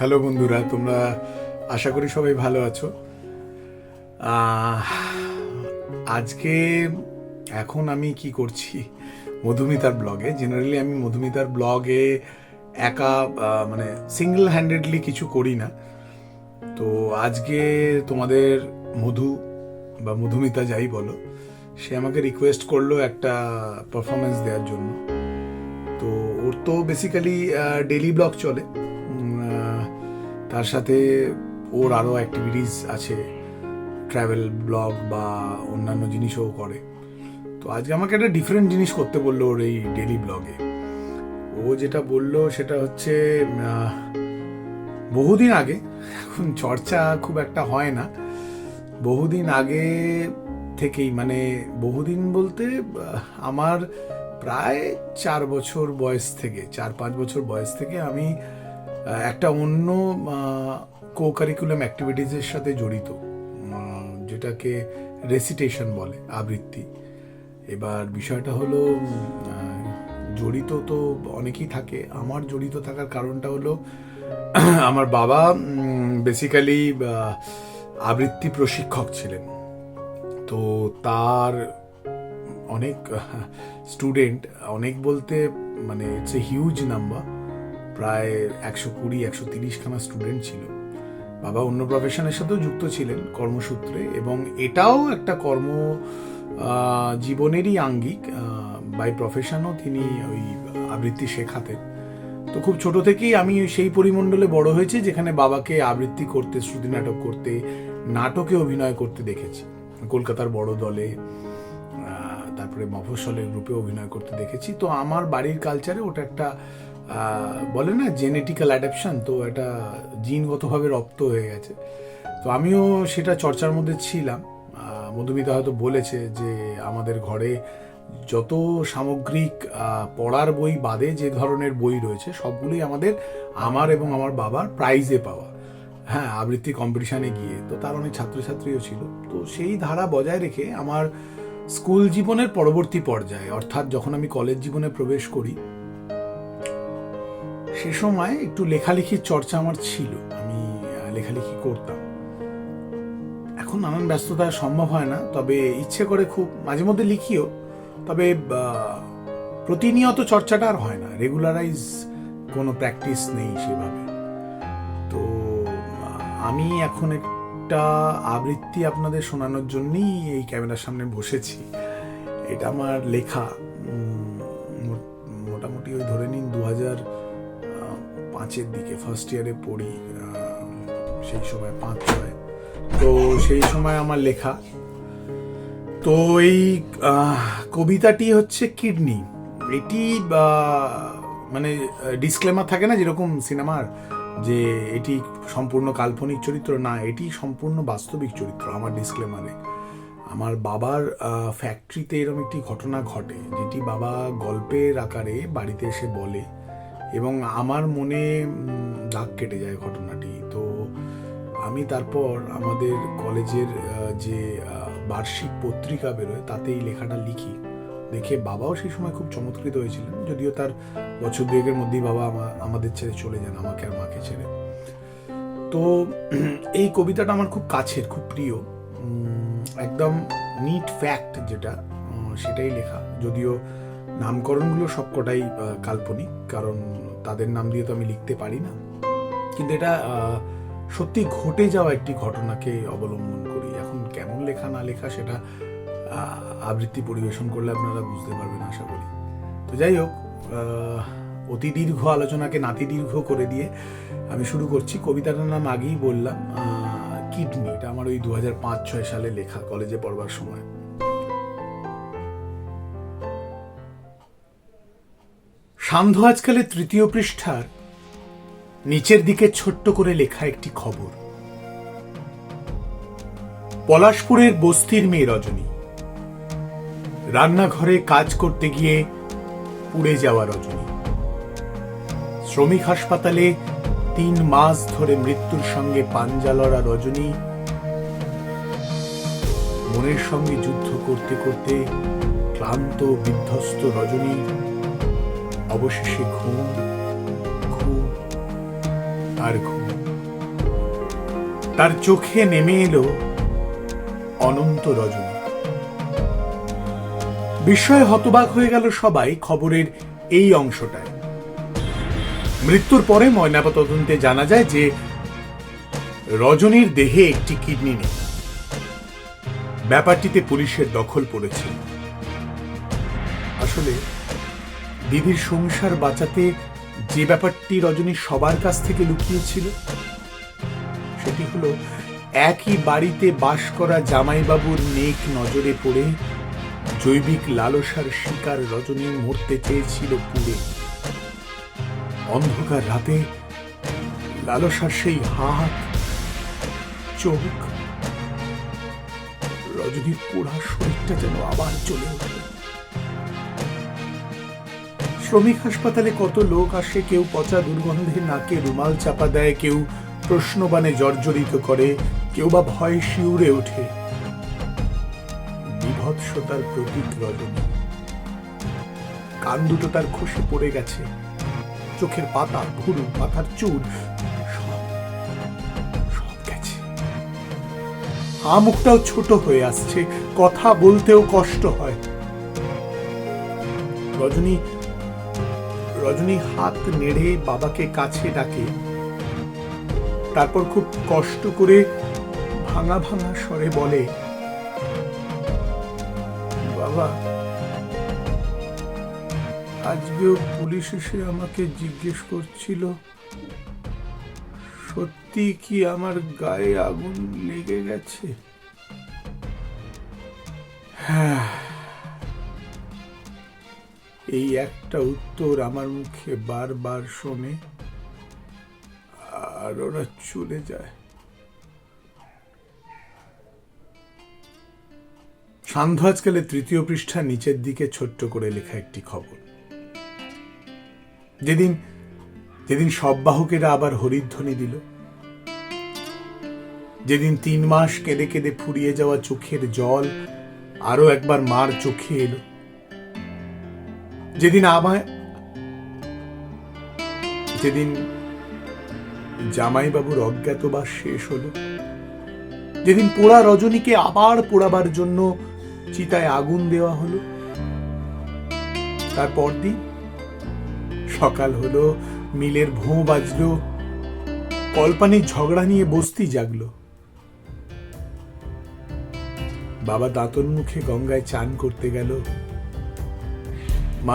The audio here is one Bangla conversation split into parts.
হ্যালো বন্ধুরা, তোমরা আশা করি সবাই ভালো আছো। আজকে এখন আমি কি করছি মধুমিতার ব্লগে? জেনারেলি আমি মধুমিতার ব্লগে একা মানে সিঙ্গেল হ্যান্ডেডলি কিছু করি না। তো আজকে তোমাদের মধু বা মধুমিতা যাই বলো, সে আমাকে রিকোয়েস্ট করল একটা পারফরমেন্স দেওয়ার জন্য। তো ওর তো বেসিক্যালি ডেলি ব্লগ চলে। তার সাথে ওর আরও অ্যাক্টিভিটিস আছে ট্রাভেল ব্লগ বা অন্যান্য জিনিসও করে। তো আজকে আমাকে একটা ডিফারেন্ট জিনিস করতে বলল ওর এই ডেলি ব্লগে ও যেটা বলল সেটা হচ্ছে বহুদিন আগে, এখন চর্চা খুব একটা হয় না, বহুদিন আগে থেকেই মানে বহুদিন বলতে আমার প্রায় চার বছর বয়স থেকে, চার পাঁচ বছর বয়স থেকে আমি একটা অন্য কো কারিকুলাম অ্যাক্টিভিটিসের সাথে জড়িত যেটাকে রেসিটেশন বলে, আবৃত্তি। এবার বিষয়টা হলো জড়িত তো অনেকেই থাকে। আমার জড়িত থাকার কারণটা হলো, আমার বাবা বেসিক্যালি আবৃত্তি প্রশিক্ষক ছিলেন। তো তার অনেক স্টুডেন্ট অনেক বলতে মানে ইটস এ হিউজ নাম্বার প্রায় একশো কুড়ি, একশো তিরিশখানা স্টুডেন্ট ছিল। বাবা অন্য প্রফেশনের সাথেও যুক্ত ছিলেন কর্মসূত্রে এবং এটাও একটা কর্ম জীবনেরই আঙ্গিক বাই প্রফেশনও তিনি ওই আবৃত্তি শেখাতেন। তো খুব ছোট থেকেই আমি সেই পরিমণ্ডলে বড় হয়েছি যেখানে বাবাকে আবৃত্তি করতে, শ্রুতি নাটক করতে, নাটকে অভিনয় করতে দেখেছি। কলকাতার বড় দলে তারপরে মফস্বলের গ্রুপে অভিনয় করতে দেখেছি। তো আমার বাড়ির কালচারে ওটা একটা বলে না জেনেটিক্যাল অ্যাডাপশন তো এটা জিনগতভাবে রপ্ত হয়ে গেছে। তো আমিও সেটা চর্চার মধ্যে ছিলাম। মধুমিতা হয়তো বলেছে যে আমাদের ঘরে যত সামগ্রিক পড়ার বই বাদে যে ধরনের বই রয়েছে, সবগুলোই আমাদের, আমার এবং আমার বাবার প্রাইজে পাওয়া। হ্যাঁ আবৃত্তি কম্পিটিশানে গিয়ে। তো তার অনেক ছাত্রছাত্রীও ছিল। তো সেই ধারা বজায় রেখে আমার স্কুল জীবনের পরবর্তী পর্যায়ে, অর্থাৎ যখন আমি কলেজ জীবনে প্রবেশ করি সে সময় একটু লেখালেখির চর্চা আমার ছিল। আমি লেখালেখি করতাম। এখন নানান ব্যস্ততায় সম্ভব হয় না, তবে ইচ্ছে করে খুব মাঝে মধ্যে লিখিও। তবে প্রতিনিয়ত চর্চাটা আর হয় না। রেগুলারাইজ কোনো প্র্যাকটিস নেই সেভাবে। তো, আমি এখন একটা আবৃত্তি আপনাদের শোনানোর জন্যই এই ক্যামেরার সামনে বসেছি। এটা আমার লেখা। পাঁচের দিকে ফার্স্ট ইয়ারে পড়ি সেই সময় পাঁচ ছয়। তো সেই সময় আমার লেখা। তো এই কবিতাটি হচ্ছে কিডনি। এটি মানে ডিসক্লেমার থাকে না যেরকম সিনেমার, যে এটি সম্পূর্ণ কাল্পনিক চরিত্র? না, এটি সম্পূর্ণ বাস্তবিক চরিত্র আমার ডিসক্লেমারে আমার বাবার ফ্যাক্টরিতে এরকম একটি ঘটনা ঘটে, যেটি বাবা গল্পের আকারে বাড়িতে এসে বলে। এবং আমার মনে দাগ কেটে যায় ঘটনাটি। তো আমি তারপর আমাদের কলেজের যে বার্ষিক পত্রিকা বেরোয় তাতে এই লেখাটা লিখি। দেখে বাবাও সেই সময় খুব চমৎকৃত হয়েছিলেন, যদিও তার বছর দুয়েকের মধ্যেই বাবা আমা- আমাদের ছেড়ে চলে যান, আমাকে আর মাকে ছেড়ে। তো এই কবিতাটা আমার খুব কাছের, খুব প্রিয়। একদম নিট ফ্যাক্ট যেটা সেটাই লেখা। যদিও নামকরণগুলো সবকটাই কাল্পনিক, কারণ তাদের নাম দিয়ে তো আমি লিখতে পারি না। কিন্তু এটা সত্যি ঘটে যাওয়া একটি ঘটনাকে অবলম্বন করি। এখন কেমন লেখা না লেখা সেটা আবৃত্তি পরিবেশন করলে আপনারা বুঝতে পারবেন, আশা করি। তো যাই হোক অতি দীর্ঘ আলোচনাকে নাতি দীর্ঘ করে দিয়ে আমি শুরু করছি। কবিতাটার নাম আগেই বললাম কিডনি। এটা আমার ওই দু হাজার পাঁচ, ছয় সালে লেখা, কলেজে পড়বার সময়। সান্ধ্য আজকালের তৃতীয় পৃষ্ঠার নিচের দিকে ছোট্ট করে লেখা একটি খবর। পলাশপুরের বস্তির মেয়ে রজনী। রান্নাঘরে কাজ করতে গিয়ে পুড়ে যাওয়া রজনী। শ্রমিক হাসপাতালে তিন মাস ধরে মৃত্যুর সঙ্গে পাঞ্জা লড়া রজনী মনের সঙ্গে যুদ্ধ করতে করতে ক্লান্ত, বিধ্বস্ত রজনী অবশেষে ঘুম ঘুম আর ঘুম। তার চোখে নেমে এলো অনন্ত রজনী। বিস্ময়ে হতবাক হয়ে গেল সবাই খবরের এই অংশটায়। মৃত্যুর পরে ময়নাতদন্তে জানা যায় যে রজনীর দেহে একটি কিডনি নেই। ব্যাপারটিতে পুলিশের দখল পড়েছে। আসলে দিদির সংসার বাঁচাতে যে ব্যাপারটি রজনী সবার কাছ থেকে লুকিয়েছিল, সেটি হলো একই বাড়িতে বাস করা জামাইবাবুর নেক নজরে পড়ে জৈবিক লালসার শিকার রজনী মরতে চেয়েছিল পুড়ে। অন্ধকার রাতে লালসার সেই হাত চোখ রজনীর পোড়া শরীরটা যেন আবার চলে উঠল। শ্রমিক হাসপাতালে কত লোক আসে, কেউ পচা দুর্গন্ধে নাকে রুমাল চাপা দেয়, কেউ প্রশ্নবাণে জর্জরিত করে, কেউ বা ভয়ে শিউরে ওঠে। বিভৎসতার প্রতীক রজনী। কান দুটো তার খসে পড়ে গেছে। চোখের পাতা ভুরু মাথার চুল হা মুখটাও ছোট হয়ে আসছে। কথা বলতেও কষ্ট হয়। রজনী রজনী হাত নেড়ে বাবাকে কাছে ডাকে। তারপর খুব কষ্ট করে ভাঙা ভাঙা স্বরে বলে, বাবা, আজকেও পুলিশ এসে আমাকে জিজ্ঞেস করছিল, সত্যি কি আমার গায়ে আগুন লেগে গেছে? হ্যাঁ এই একটা উত্তর আমার মুখে বারবার শোনে, আর ওরা চলে যায়। সান্ধ্য আজকালে তৃতীয় পৃষ্ঠা নিচের দিকে ছোট্ট করে লেখা একটি খবর। যেদিন যেদিন সব বাহকেরা আবার হরিধ্বনি দিল, যেদিন তিন মাস কেঁদে কেঁদে ফুরিয়ে যাওয়া চোখের জল আরও একবার মার চোখে এলো যেদিন আমায়, যেদিন জামাইবাবুর অজ্ঞাতবাস শেষ হলো, যেদিন পোড়া রজনীকে আবার পোড়াবার জন্য চিতায় আগুন দেওয়া হলো তারপর দিন সকাল হলো, মিলের ভোঁ বাজলো, কলপানির ঝগড়া নিয়ে বস্তি জাগলো। বাবা দাঁতন মুখে গঙ্গায় চান করতে গেল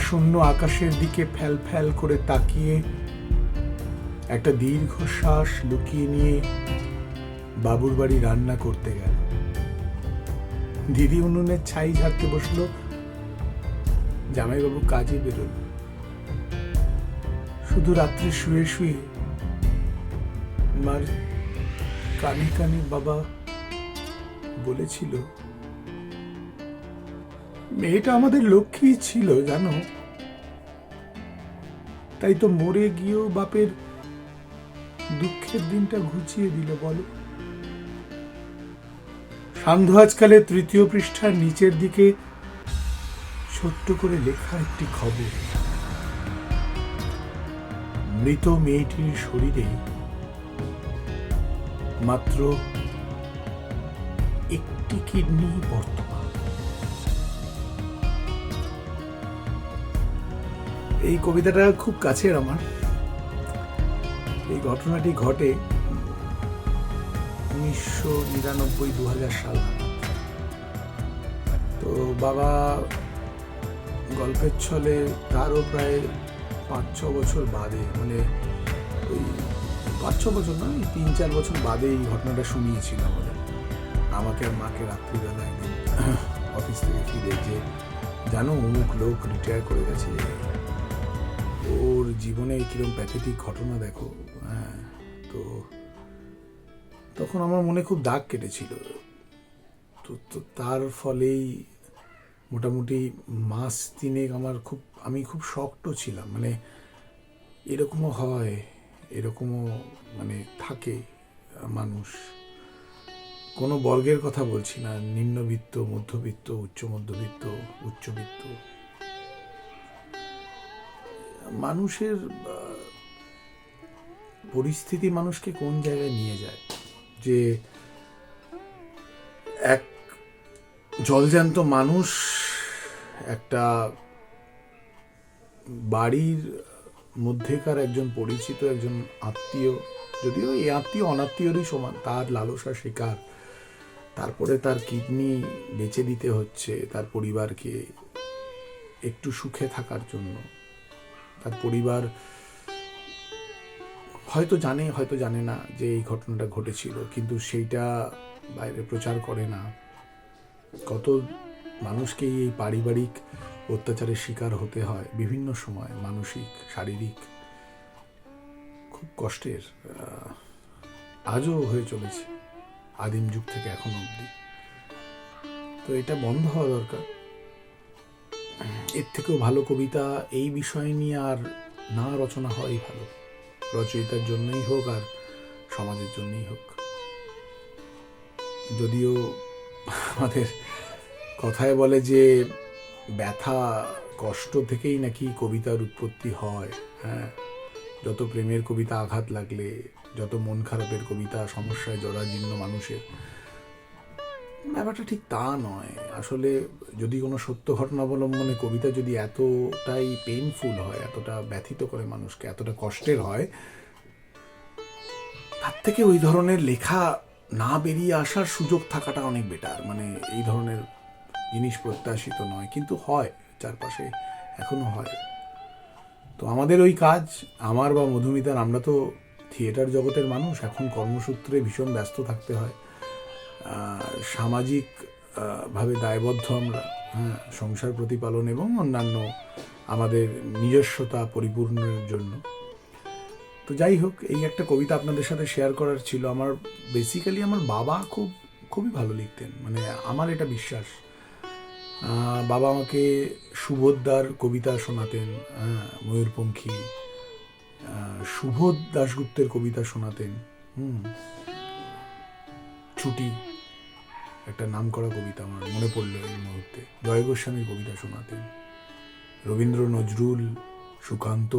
শূন্য আকাশের দিকে ফ্যাল ফ্যাল করে তাকিয়ে একটা দীর্ঘশ্বাস লুকিয়ে নিয়ে বাবুর বাড়ি রান্না করতে গেল। দিদি উনুনের ছাই ঝাড়তে বসল। জামাইবাবু কাজে বেরোল। শুধু রাত্রে শুয়ে শুয়ে মার কানে কানে বাবা বলেছিল মেয়েটা আমাদের লক্ষ্মী ছিল, জানো? তাই তো মরে গিয়েও বাপের দুঃখের দিনটা ঘুচিয়ে দিল, বলো। সান্ধ্য আজকালে তৃতীয় পৃষ্ঠার নিচের দিকে ছোট্ট করে লেখা একটি খবর। মৃত মেয়েটির শরীরে মাত্র একটি কিডনি বর্তমান এই কবিতাটা খুব কাছের আমার। এই ঘটনাটি ঘটে উনিশশো নিরানব্বই দু হাজার সাল। তো বাবা গল্পের ছলে তারও প্রায় পাঁচ, ছ বছর বাদে মানে ওই পাঁচ, ছ বছর নয়, তিন, চার বছর বাদে এই ঘটনাটা শুনিয়েছিল আমাদের। আমাকে আর মাকে রাত্রিবেলা একদিন অফিস থেকে ফিরে যে জানো, অমুক লোক রিটায়ার করে গেছে। ওর জীবনে কিরম প্যাথেটিক ঘটনা দেখো হ্যাঁ তো তখন আমার মনে খুব দাগ কেটেছিল। তো তো তার ফলেই মোটামুটি মাস তিনেক আমার খুব, আমি খুব শক্ত ছিলাম মানে এরকমও হয়, এরকমও মানে থাকে মানুষ। কোনো বর্গের কথা বলছি না, নিম্নবিত্ত, মধ্যবিত্ত উচ্চ মধ্যবিত্ত উচ্চবিত্ত। মানুষের পরিস্থিতি মানুষকে কোন জায়গায় নিয়ে যায়? যে এক জলজ্যান্ত মানুষ একটা বাড়ির মধ্যেকার একজন পরিচিত, একজন আত্মীয়, যদিও এই আত্মীয় অনাত্মীয়রই সমান, তার লালসা শিকার, তারপরে তার কিডনি বেচে দিতে হচ্ছে তার পরিবারকে একটু সুখে থাকার জন্য। তার পরিবার হয়তো জানে হয়তো জানে না যে এই ঘটনাটা ঘটেছিল, কিন্তু সেইটা বাইরে প্রচার করে না। কত মানুষকেই এই পারিবারিক অত্যাচারের শিকার হতে হয় বিভিন্ন সময়, মানসিক, শারীরিক। খুব কষ্টের আজও হয়ে চলেছে, আদিম যুগ থেকে এখন অবধি। তো এটা বন্ধ হওয়া দরকার। এর থেকেও ভালো কবিতা এই বিষয় নিয়ে আর না রচনা হওয়াই ভালো। রচয়িতার জন্যই হোক আর সমাজের জন্যই হোক। যদিও আমাদের কথায় বলে যে ব্যথা কষ্ট থেকেই নাকি কবিতার উৎপত্তি হয় হ্যাঁ? যত প্রেমের কবিতা আঘাত লাগলে, যত মন খারাপের কবিতা সমস্যায় জরাজীর্ণ মানুষের ব্যাপারটা ঠিক তা নয়। আসলে যদি কোনো সত্য ঘটনা অবলম্বনে কবিতা যদি এতটাই পেইনফুল হয়, এতটা ব্যথিত করে মানুষকে, এতটা কষ্টের হয়, তার থেকে ওই ধরনের লেখা না বেরিয়ে আসার সুযোগ থাকাটা অনেক বেটার মানে এই ধরনের জিনিস প্রত্যাশিত নয়, কিন্তু হয়, চারপাশে এখনও হয়। তো আমাদের ওই কাজ, আমার বা মধুমিতার, আমরা তো থিয়েটার জগতের মানুষ, এখন কর্মসূত্রে ভীষণ ব্যস্ত থাকতে হয়। সামাজিক ভাবে দায়বদ্ধ আমরা হ্যাঁ সংসার প্রতিপালন এবং অন্যান্য আমাদের নিজস্বতা পরিপূর্ণের জন্য। তো যাই হোক এই একটা কবিতা আপনাদের সাথে শেয়ার করার ছিল। আমার বেসিক্যালি আমার বাবা খুব খুবই ভালো লিখতেন। মানে আমার এটা বিশ্বাস। বাবা আমাকে সুভদ্রার কবিতা শোনাতেন হ্যাঁ, ময়ূরপঙ্খী। সুবোধ দাশগুপ্তের কবিতা শোনাতেন হুম। ছুটি। একটা নামকরা কবিতা আমার মনে পড়ল এই মুহূর্তে। জয় গোস্বামীর কবিতা শোনাতেন। রবীন্দ্র নজরুল, সুকান্ত,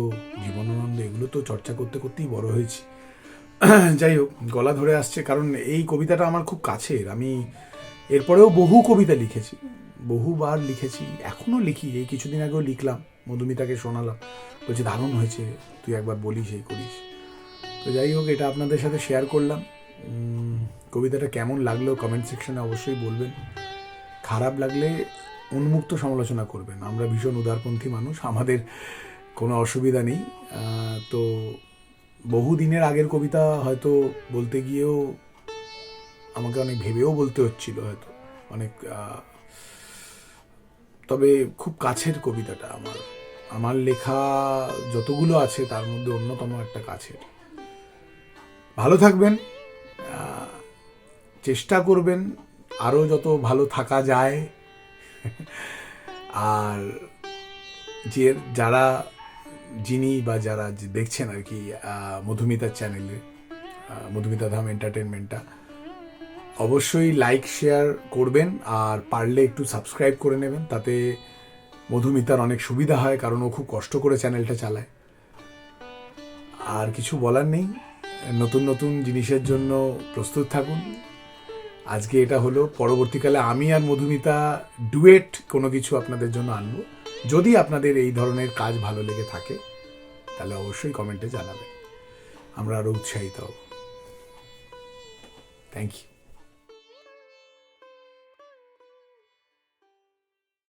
জীবনানন্দ, এগুলো তো চর্চা করতে করতেই বড় হয়েছি। যাই হোক, গলা ধরে আসছে কারণ এই কবিতাটা আমার খুব কাছের। আমি এরপরেও বহু কবিতা লিখেছি, বহুবার লিখেছি এখনও লিখি। এই কিছুদিন আগেও লিখলাম, মধুমিতাকে শোনালাম। বলছে, দারুণ হয়েছে, তুই একবার বলিস, এই করিস। তো যাই হোক, এটা আপনাদের সাথে শেয়ার করলাম। কবিতাটা কেমন লাগল কমেন্ট সেকশনে অবশ্যই বলবেন। খারাপ লাগলে উন্মুক্ত সমালোচনা করবেন। আমরা ভীষণ উদারপন্থী মানুষ, আমাদের কোনো অসুবিধা নেই। তো বহু দিনের আগের কবিতা হয়তো বলতে গিয়েও আমাকে অনেক ভেবেও বলতে হচ্ছিল হয়তো। অনেক তবে খুব কাছের কবিতাটা আমার। আমার লেখা যতগুলো আছে তার মধ্যে অন্যতম একটা কাছের। ভালো থাকবেন। চেষ্টা করবেন, আরও যত ভালো থাকা যায়। আর যে যারা যিনি বা যারা দেখছেন আর কি মধুমিতার চ্যানেলে মধুমিতা ধাম এন্টারটেনমেন্টটা অবশ্যই লাইক শেয়ার করবেন আর পারলে একটু সাবস্ক্রাইব করে নেবেন। তাতে মধুমিতার অনেক সুবিধা হয়, কারণ ও খুব কষ্ট করে চ্যানেলটা চালায়। আর কিছু বলার নেই। নতুন নতুন জিনিসের জন্য প্রস্তুত থাকুন। আজকে এটা হলো, পরবর্তীকালে আমি আর মধুমিতা ডুয়েট কোনো কিছু আপনাদের জন্য আনব। যদি আপনাদের এই ধরনের কাজ ভালো লেগে থাকে, তাহলে অবশ্যই কমেন্টে জানাবেন। আমরা আরও উৎসাহিত হব। Thank you